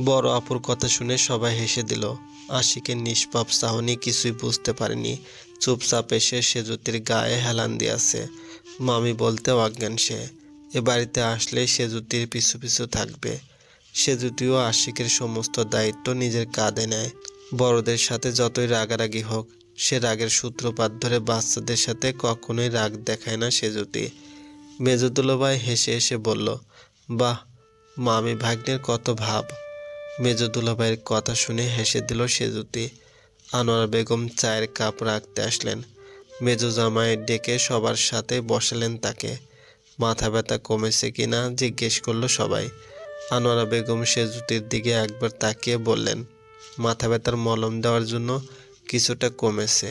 বড় আপুর কথা শুনে সবাই হেসে দিল। আশিকের নিষ্পাপ সাহনি কিছুই বুঝতে পারেনি। চুপচাপ এসে সেজুতির গায়ে হেলান দিয়েছে। মামি বলতে অজ্ঞান সে। এ বাড়িতে আসলে সেজুতির পিছু পিছু থাকবে। সেজুতিও আশিকের সমস্ত দায়িত্ব নিজের কাঁধে নেয়। বড়দের সাথে যতই রাগারাগি হোক, সে রাগের সূত্রপাত ধরে বাচ্চাদের সাথে কখনোই রাগ দেখায় না সেজুতি। মেজদুলোভাই হেসে হেসে বলল, বাহ, মামি ভাগ্নের কত ভাব। মেজদুলোভাইয়ের কথা শুনে হেসে দিল সেজুতি। আনোয়ার বেগম চায়ের কাপ রাখতে আসলেন। মেজো জামাই ডেকে সবার সাথে বসালেন তাকে। মাথা ব্যথা কমেছে কিনা জিজ্ঞেস করল সবাই। আনোয়ারা বেগম সেজুতির দিকে একবার তাকিয়ে বললেন, মাথা ব্যথার মলম দেওয়ার জন্য কিছুটা কমেছে।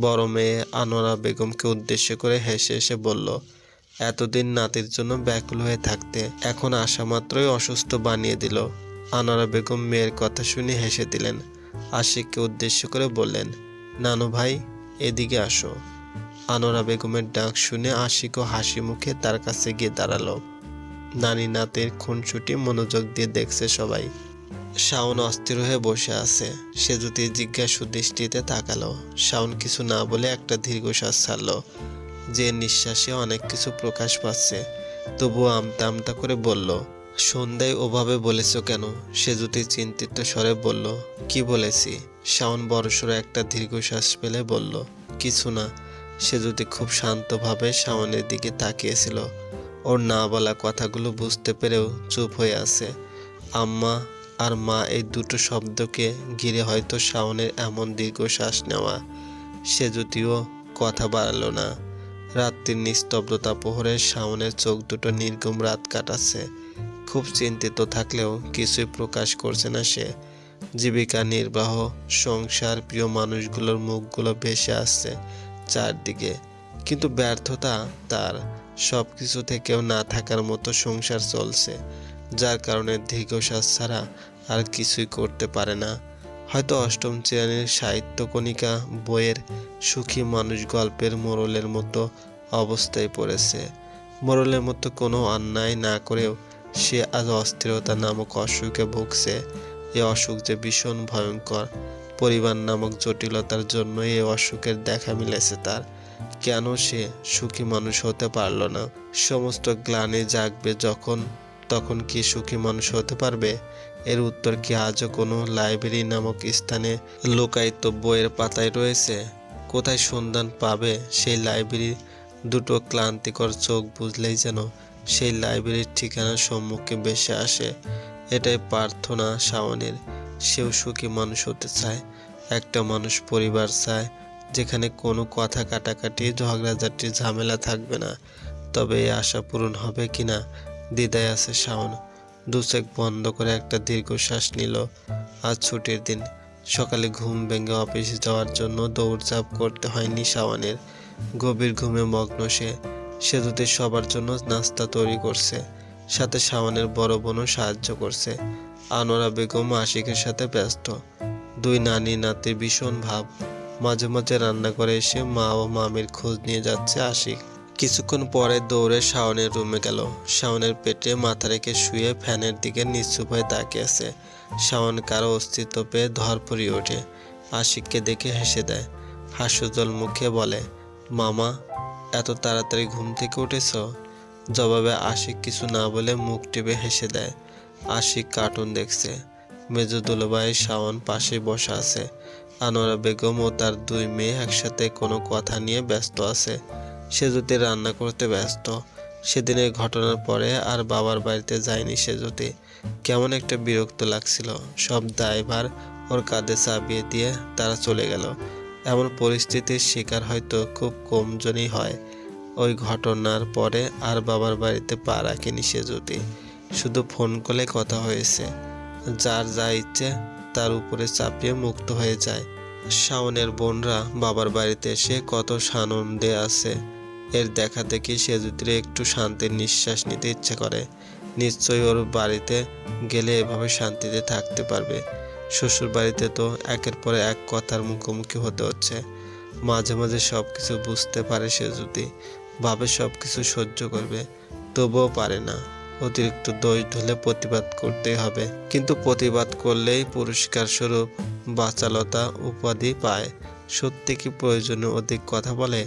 বড় মেয়ে আনোয়ারা বেগমকে উদ্দেশ্য করে হেসে হেসে বলল, এতদিন নাতির জন্য ব্যাকুল হয়ে থাকতে এখন আসা মাত্রই অসুস্থ বানিয়ে দিল। আনোয়ারা বেগম মেয়ের কথা শুনে হেসে দিলেন। আশিককে উদ্দেশ্য করে বললেন, নানু ভাই, এদিকে আসো। আনোয়ারা বেগমের ডাক শুনে আশিকও হাসি মুখে তার কাছে গিয়ে দাঁড়াল। নানি নাতের খুনসুটি মনোযোগ দিয়ে দেখছে সবাই। শাওন অস্থির হয়ে বসে আছে। সে যদি জিজ্ঞাসু দৃষ্টিতে তাকালো, শাওন কিছু না বলে একটা দীর্ঘশ্বাস ছাড়লো। যে নিঃশ্বাসে অনেক কিছু প্রকাশ পাচ্ছে, তবুও আমতা আমতা করে বলল সন্ধ্যায় ওভাবে বলেছ কেন? সে যদি চিন্তিত স্বরে বলল, কি বলেছি? শাওন বড়সড় একটা দীর্ঘশ্বাস ফেলে বলল, কিছু না। সে যদি খুব শান্তভাবে শাওনের দিকে তাকিয়েছিল। ওর না বলা কথাগুলো বুঝতে পেরেও চুপ হয়ে আছে। আম্মা আর মা এই দুটো শব্দকে ঘিরে হয়তো শাওনের এমন দীর্ঘশ্বাস নেওয়া। সে যদিও কথা বাড়ালো না। রাত্রির নিস্তব্ধতা প্রহরে শাওনের চোখ দুটো নির্গম রাত কাটাচ্ছে। খুব চিন্তিত থাকলেও কিছুই প্রকাশ করছে না সে। জীবিকা, নির্বাহ, সংসার, প্রিয় মানুষগুলোর মুখগুলো ভেসে আসছে চারদিকে। কিন্তু ব্যর্থতা তার। সব কিছু থেকেও না থাকার মতো সংসার চলছে, যার কারণে দীর্ঘশ্বাস ছাড়া আর কিছুই করতে পারে না। হয়তো অষ্টম শ্রেণির সাহিত্য কণিকা বইয়ের সুখী মানুষ গল্পের মোড়লের মতো অবস্থায় পড়েছে। মোড়লের মতো কোনো অন্যায় না করেও সে আজ অস্থিরতা নামক অসুখে ভুগছে। এ অসুখ যে ভীষণ ভয়ঙ্কর। পরিবার নামক জটিলতার জন্য এ অসুখের দেখা মিলেছে তার। কেন সে সুখী মানুষ হতে পারল না? সমস্ত গ্লানি জাগবে যখন, তখন কি সুখী মানুষ হতে পারবে? এর উত্তর কি আজও কোনো লাইব্রেরি নামক স্থানে লোকায়িত বইয়ের পাতায় রয়েছে? কোথায় সন্ধান পাবে সেই লাইব্রেরির দুটো ক্লান্তিকর চোখ বুঝলেই যেন সেই লাইব্রেরির ঠিকানার সম্মুখে বেসে আসে। এটাই প্রার্থনা, শাওনের। সেও সুখী মানুষ হতে চায়। একটা মানুষ পরিবার চায়, যেখানে কোনো কথা কাটাকাটি, ঝগড়াঝাটি, ঝামেলা থাকবে না। তবে এই আশা পূরণ হবে কিনা দ্বিধায় আছে শাওন। দুচেক বন্ধ করে একটা দীর্ঘশ্বাস নিল। আজ ছুটির দিন। সকালে ঘুম ভেঙে অফিসে যাওয়ার জন্য দৌড়ঝাঁপ করতে হয়নি শাওনের। গভীর ঘুমে মগ্ন সে। সেতুতে সবার জন্য নাস্তা তৈরি করছে। সাথে শাওনের বড় বোনও সাহায্য করছে। আনোরা বেগম আশিকের সাথে ব্যস্ত। দুই নানি নাতি ভীষণ ভাব। মাঝে মাঝে রান্না করে এসে মা ও মামির খোঁজ নিয়ে যাচ্ছে আশিক। কিছুক্ষণ পরে দৌড়ে শাওনের রুমে গেল। শাওনের পেটে মাথা রেখে শুয়ে ফ্যানের দিকে নিশ্চুপ হয়ে তাকিয়ে আছে। শাওন কারও অস্তিত্ব পেয়ে ধরপড়িয়ে ওঠে। আশিককে দেখে হেসে দেয়। হাস্যজল মুখে বলে, মামা এত তাড়াতাড়ি ঘুম থেকে উঠেছ? জবাবে আশিক কিছু না বলে মুখ টিপে হেসে দেয়। আশিক কার্টুন দেখছে। মেজো দুলভাই শাওন পাশে বসা আছে। আনোয়ারা বেগম ও তার দুই মেয়ে একসাথে কোনো কথা নিয়ে ব্যস্ত আছে। সে যদি রান্না করতে ব্যস্ত। সেদিনের ঘটনার পরে আর বাবার বাড়িতে যায়নি সে যদি কেমন একটা বিরক্ত লাগছিল। সব দায়ভার ওর কাঁধে চাপিয়ে দিয়ে তারা চলে গেল। এমন পরিস্থিতির শিকার হয়তো খুব কমজনই হয়। ওই ঘটনার পরে আর বাবার বাড়িতে পা রাখেনি সে যদি। শুধু ফোন কলে কথা হয়েছে। যার যা ইচ্ছে তার উপরে চাপিয়ে মুক্ত হয়ে যায়। শাওনের বোনরা বাবার বাড়িতে এসে কত সানন্দে আছে। এর দেখা দেখি সেজুতির একটু শান্তির নিঃশ্বাস নিতে ইচ্ছে করে, নিশ্চয়ই ওর বাড়িতে গেলে এভাবে শান্তিতে থাকতে পারবে। শ্বশুর বাড়িতে তো একের পরে এক কথার মুখোমুখি হতে হচ্ছে। মাঝে মাঝে সব কিছু বুঝতে পারে সে যদি। ভাবে সব কিছু সহ্য করবে, তবুও পারে না। অতিরিক্ত দোষ ধরলে প্রতিবাদ করতেই হবে। কিন্তু প্রতিবাদ করলেই পুরস্কার স্বরূপ বাচালতা উপাধি পায়। সত্যি কি প্রয়োজনে অধিক কথা বলে?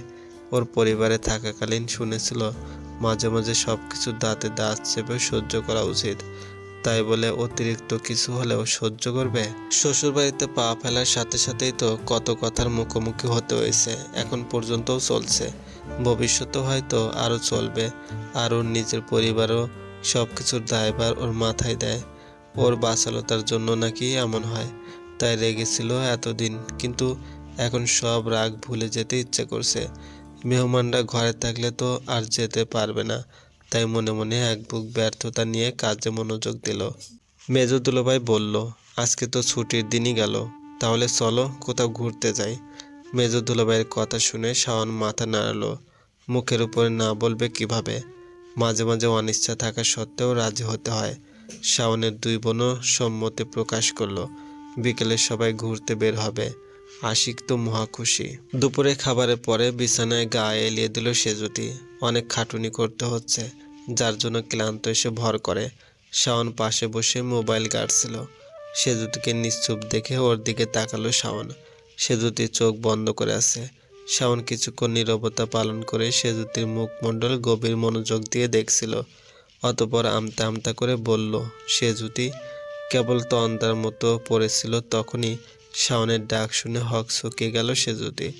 ওর পরিবারে থাকাকালীন শুনেছিল, মাঝে মাঝে সব কিছু দাঁতে দাঁত চেপে সহ্য করা উচিত। তাই বলে অতিরিক্ত কিছু হলেও সহ্য করবে? শ্বশুরবাড়িতে পা ফেলার সাথে সাথেই তো কত কথার মুখোমুখি হতে হয়েছে, এখন পর্যন্তও চলছে। ভবিষ্যতে হয়তো আরও চলবে, আর ওর নিজের পরিবারও সব কিছুর দায়ভার ওর মাথায় দেয়। ওর বাচালতার জন্য নাকি এমন হয়, তাই রেগেছিল এতদিন, কিন্তু এখন সব রাগ ভুলে যেতে ইচ্ছে করছে। মেহমানরা ঘরে থাকলে তো আর যেতে পারবে না তাই মনে মনে এক বুক ব্যর্থতা নিয়ে কাজে মনোযোগ দিল। মেজ দুলোভাই বলল, আজকে তো ছুটির দিনই গেল, তাহলে চলো কোথাও ঘুরতে যাই। মেজ দুলোভাইয়ের কথা শুনে শাওন মাথা নাড়ালো, মুখের উপরে না বলবে কীভাবে। মাঝে মাঝে অনিচ্ছা থাকা সত্ত্বেও রাজি হতে হয়। শাওনের দুই বোনও সম্মতি প্রকাশ করল, বিকেলে সবাই ঘুরতে বের হবে। আশিক তো মহা খুশি। দুপুরে খাবারের পরে বিছানায় গা এলিয়ে দিল সেজুতি। অনেক খাটুনি করতে হচ্ছে, যার জন্য ক্লান্ত এসে ভর করে। শাওন পাশে বসে মোবাইল গাড়ছিল। সেজুতিকে নিশ্চুপ দেখে ওর দিকে তাকালো শাওন। সেজুতি চোখ বন্ধ করে আছে। শাওন কিছুক্ষণ নীরবতা পালন করে সেজুতির মুখমণ্ডল গভীর মনোযোগ দিয়ে দেখছিল। অতপর আমতা আমতা করে বলল, সেজুতি, কেবল তন্দার মতো পড়েছিল তখনই শাওনের ডাক শুনে হক চকিয়ে গেল সেজুতি।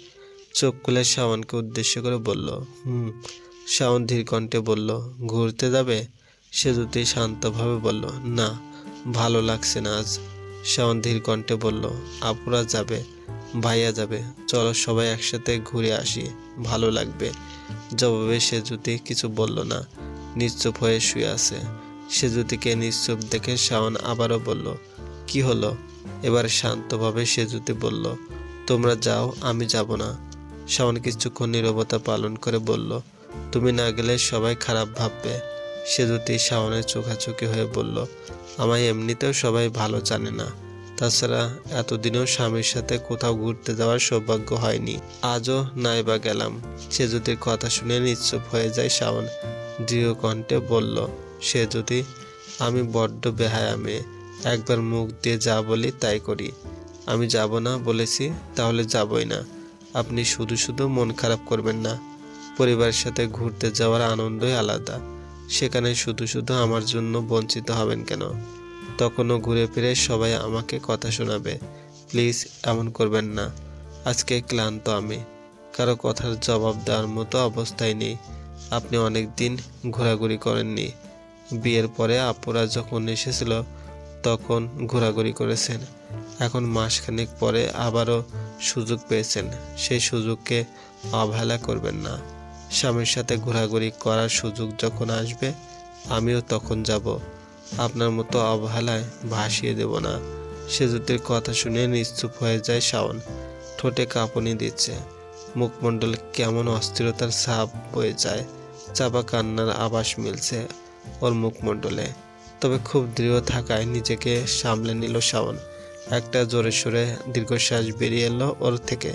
চোখ খুলে শাওনকে উদ্দেশ্য করে বলল, হুম। শাওন ধীর কণ্ঠে বলল, ঘুরতে যাবে? সেজুতি শান্তভাবে বলল, না, ভালো লাগছে না আজ। শাওন ধীর কণ্ঠে বলল, আপুরা যাবে, ভাইয়া যাবে, চলো সবাই একসাথে ঘুরে আসি, ভালো লাগবে। জবাবে সেজুতি কিছু বলল না, নিশ্চুপ হয়ে শুয়ে আছে। সেজুতিকে নিশ্চুপ দেখে শাওন আবারও বলল কি হলো? এবার শান্তভাবে সেজুতি বলল, তোমরা যাও, আমি যাব না। শাওন কিছুক্ষণ নীরবতা পালন করে বলল, তুমি না গেলে সবাই খারাপ ভাববে। সেজুতি শাওনের চোখাচোখি হয়ে বলল, আমায় এমনিতেও সবাই ভালো জানে না। তাছাড়া এতদিনেও স্বামীর সাথে কোথাও ঘুরতে যাওয়ার সৌভাগ্য হয়নি। আজও নাই বা গেলাম। সেজুতির কথা শুনে নিশ্চুপ হয়ে যায় শাওন। দৃঢ় কণ্ঠে বলল সে যদি আমি বড্ড বেহায়া মেয়ে। একবার মুখ দিয়ে যা বলি তাই করি। আমি যাব না বলেছি, তাহলে যাবই না। আপনি শুধু শুধু মন খারাপ করবেন না। পরিবারের সাথে ঘুরতে যাওয়ার আনন্দই আলাদা। সেখানে শুধু শুধু আমার জন্য বঞ্চিত হবেন কেন? তখনও ঘুরে ফিরে সবাই আমাকে কথা শোনাবে। প্লিজ, এমন করবেন না। আজকে ক্লান্ত আমি। কারও কথার জবাব দেওয়ার মতো অবস্থায় নেই। আপনি অনেক দিন ঘোরাঘুরি করেননি। বিয়ের পরে আপুরা যখন এসেছিল তখন ঘোরাঘুরি করেছেন। এখন মাসখানেক পরে আবারও সুযোগ পেয়েছেন। সেই সুযোগকে অবহেলা করবেন না। স্বামীর সাথে ঘোরাঘুরি করার সুযোগ যখন আসবে, আমিও তখন যাব। আপনার মতো অবহেলায় ভাসিয়ে দেব না। সেজুতির কথা শুনে নিশ্চুপ হয়ে যায় শাওন। ঠোঁটে কাঁপুনি দিচ্ছে। মুখমণ্ডলে কেমন অস্থিরতার ছাপ বয়ে যায়। চাপা কান্নার আভাস মিলছে ওর মুখমণ্ডলে। তবে খুব দৃঢ় থাকায় নিজেকে সামলে নিল শাওন। একটা জোরে সোরে দীর্ঘশ্বাস বেরিয়ে এলো ওর থেকে।